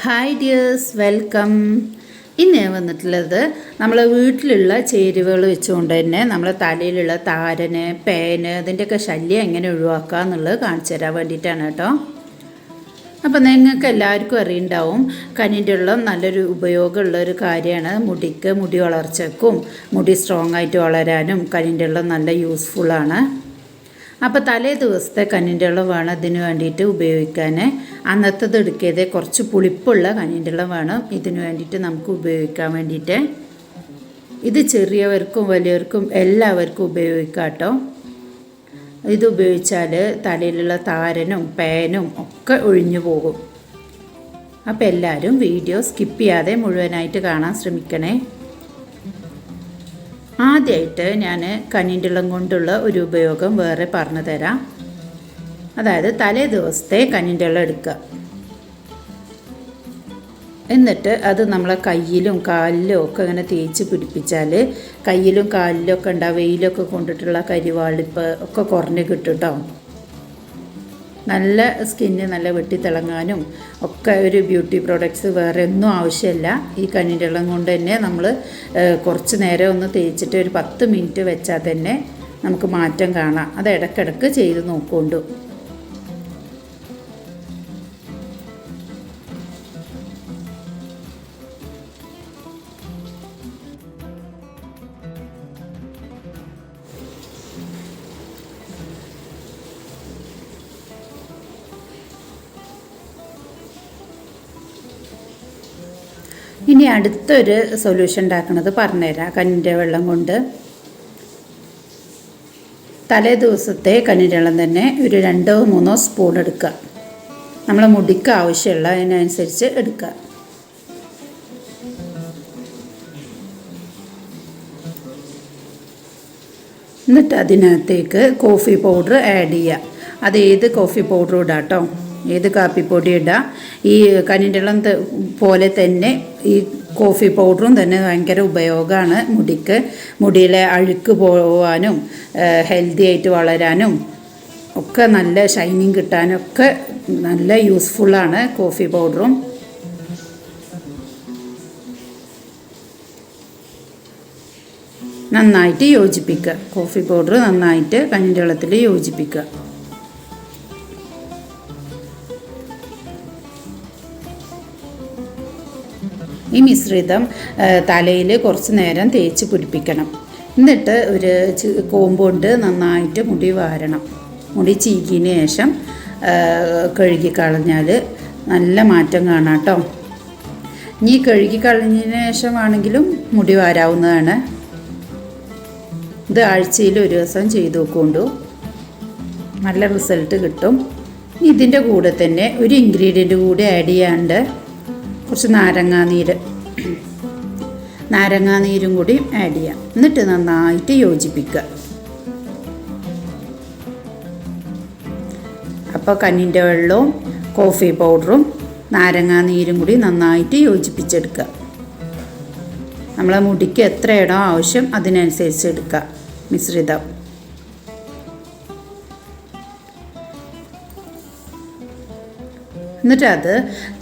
Hi dears welcome ഇന്ന് ഞാൻ വന്നിട്ടുള്ളത് നമ്മളെ വീട്ടിലുള്ള ചേരുവകൾ വെച്ചുകൊണ്ട് തന്നെ നമ്മളെ തലയിലുള്ള താരന് പേന് അതിന്റെയൊക്കെ ശല്യം എങ്ങനെ ഒഴിവാക്കുക എന്നുള്ളത് കാണിച്ചു തരാൻ വേണ്ടിയിട്ടാണ് കേട്ടോ. അപ്പം നിങ്ങൾക്ക് എല്ലാവർക്കും അറിയുണ്ടാവും കനിന്റെ വെള്ളം നല്ലൊരു ഉപയോഗമുള്ള ഒരു കാര്യമാണ് മുടിക്ക് മുടി വളർച്ചയ്ക്കും മുടി സ്ട്രോങ് ആയിട്ട് വളരാനും കനിന്റെ വെള്ളം നല്ല യൂസ്ഫുള്ളാണ് അപ്പോൾ തലേ ദിവസത്തെ കന്നിന്റെ വെള്ളം വേണം ഇതിന് വേണ്ടിയിട്ട് ഉപയോഗിക്കാൻ അന്നത്തത് എടുക്കിയത് കുറച്ച് പുളിപ്പുള്ള കന്നിന്റെ വെള്ളം വേണം ഇതിന് വേണ്ടിയിട്ട് നമുക്ക് ഉപയോഗിക്കാൻ വേണ്ടിയിട്ട്. ഇത് ചെറിയവർക്കും വലിയവർക്കും എല്ലാവർക്കും ഉപയോഗിക്കാം കേട്ടോ. ഇത് ഉപയോഗിച്ചാൽ തലയിലുള്ള താരനും പേനും ഒക്കെ ഒഴിഞ്ഞു പോകും. അപ്പോൾ എല്ലാവരും വീഡിയോ സ്കിപ്പ് ചെയ്യാതെ മുഴുവനായിട്ട് കാണാൻ ശ്രമിക്കണേ. ആദ്യമായിട്ട് ഞാൻ കന്നിന്റെള്ളം കൊണ്ടുള്ള ഒരു ഉപയോഗം വേറെ പറഞ്ഞു തരാം. അതായത് തലേ ദിവസത്തെ കഞ്ഞിന്റെ വെള്ളം എടുക്കുക. എന്നിട്ട് അത് നമ്മളെ കയ്യിലും കാലിലും ഒക്കെ ഇങ്ങനെ തേച്ച് പിടിപ്പിച്ചാൽ കയ്യിലും കാലിലും ഒക്കെ ഉണ്ടാവും വെയിലൊക്കെ കൊണ്ടിട്ടുള്ള കരിവാളിപ്പ് ഒക്കെ കുറഞ്ഞ് കിട്ടും കേട്ടോ നല്ല സ്കിന്ന് നല്ല വെട്ടിത്തിളങ്ങാനും ഒക്കെ ഒരു ബ്യൂട്ടി പ്രോഡക്ട്സ് വേറെ ഒന്നും ആവശ്യമില്ല. ഈ കന്നിന്റെ വെള്ളം കൊണ്ട് തന്നെ നമ്മൾ കുറച്ച് നേരം ഒന്ന് തേച്ചിട്ട് ഒരു പത്ത് മിനിറ്റ് വെച്ചാൽ തന്നെ നമുക്ക് മാറ്റം കാണാം. അത് ഇടയ്ക്കിടയ്ക്ക് ചെയ്ത് നോക്കൊണ്ടു ഇനി അടുത്തൊരു സൊല്യൂഷൻ ഉണ്ടാക്കുന്നത് പറഞ്ഞുതരാം. കഞ്ഞിന്റെ വെള്ളം കൊണ്ട് തലേ ദിവസത്തെ കഞ്ഞിന്റെ വെള്ളം തന്നെ ഒരു രണ്ടോ മൂന്നോ സ്പൂൺ എടുക്കുക. നമ്മളെ മുടിക്ക് ആവശ്യമുള്ള അതിനനുസരിച്ച് എടുക്കുക. എന്നിട്ട് അതിനകത്തേക്ക് കോഫി പൗഡർ ആഡ് ചെയ്യുക. അത് ഏത് കോഫി പൗഡറും ഇടാം കേട്ടോ ഏത് കാപ്പിപ്പൊടി ഇടാം ഈ കനിന്റെളം പോലെ തന്നെ ഈ കോഫി പൗഡറും തന്നെ ഭയങ്കര ഉപയോഗമാണ് മുടിക്ക്. മുടിയിലെ അഴുക്ക് പോവാനും ഹെൽത്തി ആയിട്ട് വളരാനും ഒക്കെ നല്ല ഷൈനിങ് കിട്ടാനൊക്കെ നല്ല യൂസ്ഫുള്ളാണ് കോഫി പൗഡറും. നന്നായിട്ട് യോജിപ്പിക്കുക കോഫി പൗഡർ നന്നായിട്ട് കഞ്ഞിന്റെ വെള്ളത്തിൽ യോജിപ്പിക്കുക ഈ മിശ്രിതം തലയിൽ കുറച്ച് നേരം തേച്ച് പിടിപ്പിക്കണം. എന്നിട്ട് ഒരു കോമ്പൗണ്ട് നന്നായിട്ട് മുടി വാരണം. മുടി ചീകിയതിന് ശേഷം കഴുകി കളഞ്ഞാൽ നല്ല മാറ്റം കാണാം കേട്ടോ ഇനി കഴുകി കളഞ്ഞതിന് ശേഷമാണെങ്കിലും മുടി വാരാവുന്നതാണ്. ഇത് ആഴ്ചയിൽ ഒരു ദിവസം ചെയ്ത് നോക്കൊണ്ടു നല്ല റിസൾട്ട് കിട്ടും. ഇതിന്റെ കൂടെ തന്നെ ഒരു ഇൻഗ്രീഡിയന്റ് കൂടി ആഡ് ചെയ്യാണ്ട് കുറച്ച് നാരങ്ങാനീര്. നാരങ്ങാനീരും കൂടി ആഡ് ചെയ്യാം. എന്നിട്ട് നന്നായിട്ട് യോജിപ്പിക്കുക. അപ്പോൾ കന്നിന്റെ വെള്ളവും കോഫി പൗഡറും നാരങ്ങാനീരും കൂടി നന്നായിട്ട് യോജിപ്പിച്ചെടുക്കുക. നമ്മളെ മുടിക്ക് എത്ര ഇടം ആവശ്യം അതിനനുസരിച്ച് എടുക്കുക. മിശ്രിതം. എന്നിട്ട് അത്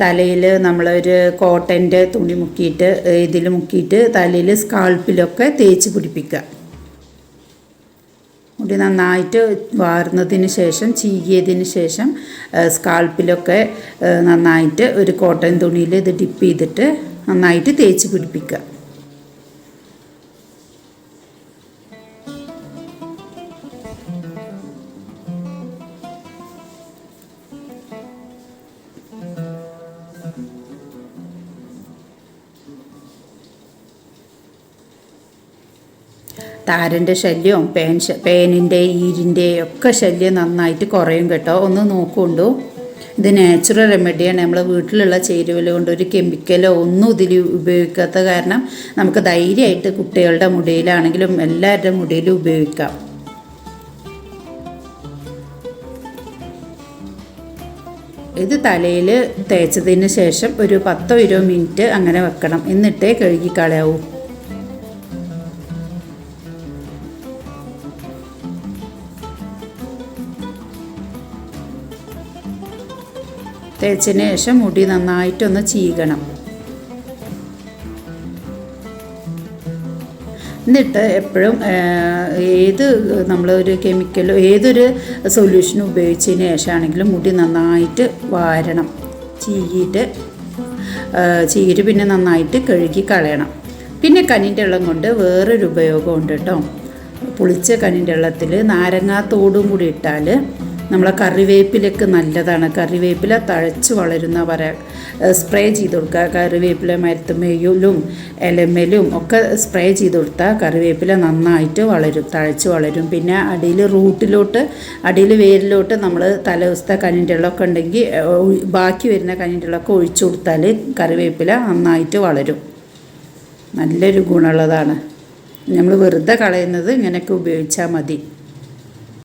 തലയിൽ നമ്മളൊരു കോട്ടന്റെ തുണി മുക്കിയിട്ട് ഇതിൽ മുക്കിയിട്ട് തലയിൽ സ്കാൾപ്പിലൊക്കെ തേച്ച് പിടിപ്പിക്കുക. മുടി നന്നായിട്ട് വാർന്നതിന് ശേഷം ചീകിയതിന് ശേഷം സ്കാൾപ്പിലൊക്കെ നന്നായിട്ട് ഒരു കോട്ടൻ തുണിയിൽ ഇത് ഡിപ്പ് ചെയ്തിട്ട് നന്നായിട്ട് തേച്ച് പിടിപ്പിക്കുക. താരന്റെ ശല്യവും പേൻ പേനിന്റെ ഈരിന്റെ ഒക്കെ ശല്യം നന്നായിട്ട് കുറയും കേട്ടോ. ഒന്ന് നോക്കുകൊണ്ടു ഇത് നാച്ചുറൽ റെമഡിയാണ് നമ്മളെ വീട്ടിലുള്ള ചേരുവല കൊണ്ട് ഒരു കെമിക്കലോ ഒന്നും ഇതിൽ ഉപയോഗിക്കാത്ത കാരണം നമുക്ക് ധൈര്യമായിട്ട് കുട്ടികളുടെ മുടിയിലാണെങ്കിലും എല്ലാവരുടെ മുടിയിലും ഉപയോഗിക്കാം. ഇത് തലയിൽ തേച്ചതിന് ശേഷം ഒരു പത്തോ ഇരുപത് മിനിറ്റ് അങ്ങനെ വെക്കണം. എന്നിട്ടേ കഴുകി തേച്ചതിന് ശേഷം മുടി നന്നായിട്ടൊന്ന് ചീകണം. എന്നിട്ട് എപ്പോഴും ഏത് നമ്മളൊരു കെമിക്കലോ ഏതൊരു സൊല്യൂഷൻ ഉപയോഗിച്ചതിന് ശേഷമാണെങ്കിലും മുടി നന്നായിട്ട് വാരണം. ചീകിയിട്ട് ചീര് പിന്നെ നന്നായിട്ട് കഴുകി കളയണം. പിന്നെ കനിന്റെ വെള്ളം കൊണ്ട് വേറൊരു ഉപയോഗമുണ്ട് കേട്ടോ. പുളിച്ച കനിന്റെ വെള്ളത്തിൽ നാരങ്ങാത്തോടും കൂടി ഇട്ടാൽ നമ്മളെ കറിവേപ്പിലൊക്കെ നല്ലതാണ്. കറിവേപ്പില തഴച്ച് വളരുന്ന വര സ്പ്രേ ചെയ്ത് കൊടുക്കുക. കറിവേപ്പില മരുത്തുമേയിലും ഇലമേലും ഒക്കെ സ്പ്രേ ചെയ്ത് കൊടുത്താൽ കറിവേപ്പില നന്നായിട്ട് വളരും തഴച്ച് വളരും. പിന്നെ അടിയിൽ റൂട്ടിലോട്ട് അടിയിൽ വേരിലോട്ട് നമ്മൾ തലേ കനിന്റെളൊക്കെ കനിന്റെ ഉണ്ടെങ്കിൽ ബാക്കി വരുന്ന കനിന്റെളൊക്കെ ഒഴിച്ചു കൊടുത്താൽ കറിവേപ്പില നന്നായിട്ട് വളരും. നല്ലൊരു ഗുണമുള്ളതാണ്. നമ്മൾ വെറുതെ കളയുന്നത് ഇങ്ങനെയൊക്കെ ഉപയോഗിച്ചാൽ മതി.